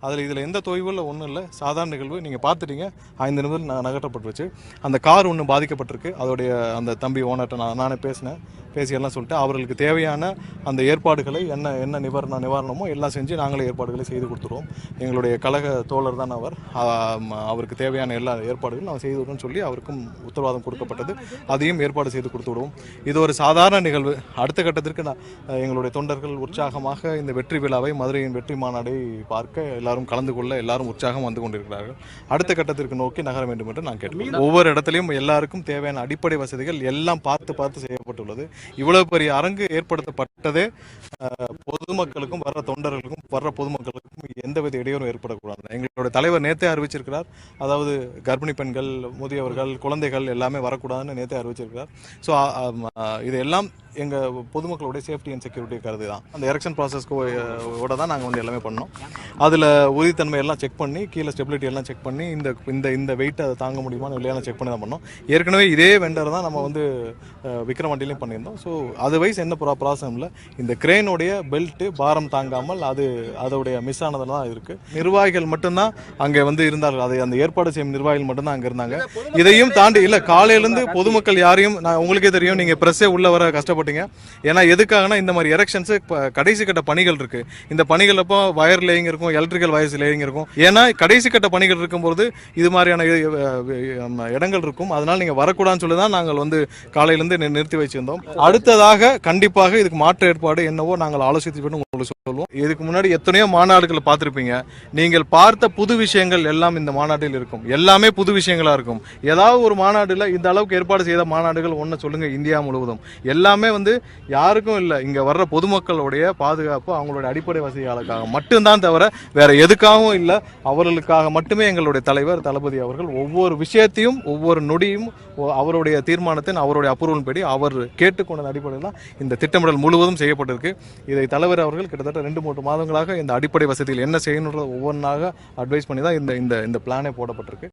அதில் இதில் எந்த தொய்வில் ஒன்றும் இல்லை. சாதாரண நிகழ்வு. நீங்கள் பார்த்துட்டீங்க. ஐந்து நிமிடம் ந- நகர்த்தப்பட்டுருச்சு. அந்த கார் ஒன்று பாதிக்கப்பட்டிருக்கு. அதோடைய அந்த தம்பி ஓனர்கிட்ட நான் நானே பேசினேன். பேசியெல்லாம் சொல்லிட்டு அவர்களுக்கு தேவையான அந்த ஏற்பாடுகளை என்ன என்ன நிவாரண நிவாரணமோ எல்லாம் செஞ்சு நாங்களே ஏற்பாடுகளை செய்து கொடுத்துருவோம். எங்களுடைய கழக தோழர் தான் அவர். அவருக்கு தேவையான எல்லா ஏற்பாடுகளும் நான் செய்து சொல்லி அவருக்கும் உத்தரவாதம் கொடுக்கப்பட்டது. அதையும் ஏற்பாடு செய்து கொடுத்து விடுவோம். இது ஒரு சாதாரண நிகழ்வு. அடுத்த கட்டத்திற்கு நான் எங்களுடைய தொண்டர்கள் உற்சாகமாக இந்த வெற்றி விழாவை மதுரையின் வெற்றி மாநாடை பார்க்க எல்லாரும் கலந்து கொள்ள எல்லாரும் உற்சாகம் வந்து கொண்டிருக்கிறார்கள். அடுத்த கட்டத்திற்கு நோக்கி நகர வேண்டும் என்று நான் கேட்டுக்கொள்கிறேன். ஒவ்வொரு இடத்துலையும் எல்லாருக்கும் தேவையான அடிப்படை வசதிகள் எல்லாம் பார்த்து பார்த்து செய்யப்பட்டுள்ளது. இவ்வளவு பெரிய அரங்கு ஏற்படுத்தப்பட்டதே. பொதுமக்களுக்கும் வர்ற தொண்டர்களுக்கும் வர்ற பொதுமக்களுக்கும் எந்தவித இடையூறும் ஏற்படக்கூடாது. எங்களுடைய தலைவர் நேத்தே அறிவிச்சிருக்கிறார். அதாவது கர்ப்பிணி பெண்கள் முதியவர்கள் குழந்தைகள் எல்லாமே வரக்கூடாதுன்னு நேத்தே அறிவிச்சிருக்கிறார். ஸோ இதெல்லாம் எங்கள் பொதுமக்களுடைய சேஃப்டி அண்ட் செக்யூரிட்டி கருதி தான். அந்த எலெக்ஷன் ப்ராசஸ்க்கு தான் நாங்கள் வந்து எல்லாமே பண்ணோம். அதில் உறுதித்தன்மை எல்லாம் செக் பண்ணி கீழே ஸ்டெபிலிட்டி எல்லாம் செக் பண்ணி இந்த இந்த இந்த வெயிட்டை அதை தாங்க முடியுமான்னு இல்லையா செக் பண்ணி தான் பண்ணோம். ஏற்கனவே இதே வெண்டர் தான் நம்ம வந்து அஹ், விக்ரவாண்டிலையும் பண்ணியிருந்தோம். ஸோ அதர்வைஸ் என்ன ப்ரா ப்ராப்ளம் இல்லை. இந்த கிரேனுடைய பெல்ட்டு பாரம் தாங்காமல் அது அதோடைய மிஸ் ஆனதில் தான் இருக்குது நிர்வாகிகள் மட்டும்தான் அங்கே வந்து இருந்தார்கள். அதை அந்த ஏற்பாடு செய்யும் நிர்வாகிகள் மட்டும்தான் அங்கே இருந்தாங்க. இதையும் தாண்டி இல்லை காலையிலேருந்து பொதுமக்கள் யாரையும் நான் உங்களுக்கே தெரியும் நீங்கள் ப்ரெஸ்ஸே உள்ள வர கஷ்டப்பட்டீங்க. ஏன்னா எதுக்காகனா இந்த மாதிரி எரெக்ஷன்ஸு கடைசி கட்ட பணிகள் இருக்குது இந்த பணிகள் அப்போ வயர் லேயிங் இருக்கும் எலக்ட்ரிக்கல் வயர்ஸ் லேயிங் இருக்கும். ஏன்னா கடைசி கட்ட பணிகள் இருக்கும்போது இது மாதிரியான இடங்கள் இருக்கும். அதனால் நீங்கள் வரக்கூடாதுன்னு சொல்லி தான் நாங்கள் வந்து காலையிலேருந்து நிறுத்தி வச்சிருந்தோம். அடுத்ததாக கண்டிப்பாக இதுக்கு மாற்று ஏற்பாடு என்னவோ நாங்கள் ஆலோசித்து பண்ணி சொல்லுவோம். இதுக்கு முன்னாடி எத்தனையோ மாநாடுகளை பார்த்துருப்பீங்க. நீங்கள் பார்த்த புது விஷயங்கள் எல்லாம் இந்த மாநாட்டில் இருக்கும். எல்லாமே புது விஷயங்களாக இருக்கும். ஏதாவது ஒரு மாநாட்டில் இந்த அளவுக்கு ஏற்பாடு செய்த மாநாடுகள் ஒன்று சொல்லுங்க இந்தியா முழுவதும். எல்லாமே வந்து யாருக்கும் இல்லை. இங்கே வர்ற பொதுமக்களுடைய பாதுகாப்பு அவங்களுடைய அடிப்படை வசதிகளுக்காக மட்டும்தான் தவிர வேற எதுக்காகவும் இல்லை. அவர்களுக்காக மட்டுமே எங்களுடைய தலைவர் தளபதி அவர்கள் ஒவ்வொரு விஷயத்தையும் ஒவ்வொரு நொடியும் அவருடைய தீர்மானத்தின் அவருடைய அப்ரூவல் படி அவர் கேட்டுக்கொண்ட அடிப்படையில் தான் இந்த திட்டமிடல் முழுவதும் செய்யப்பட்டிருக்கு. இதை தலைவர் அவர்கள் கிட்டத்தட்ட ரெண்டு மூன்று மாதங்களாக இந்த அடிப்படை வசதிகள் என்ன செய்யணுன்ற ஒவ்வொன்றாக அட்வைஸ் பண்ணி தான் இந்த இந்த இந்த பிளானே போடப்பட்டிருக்கு.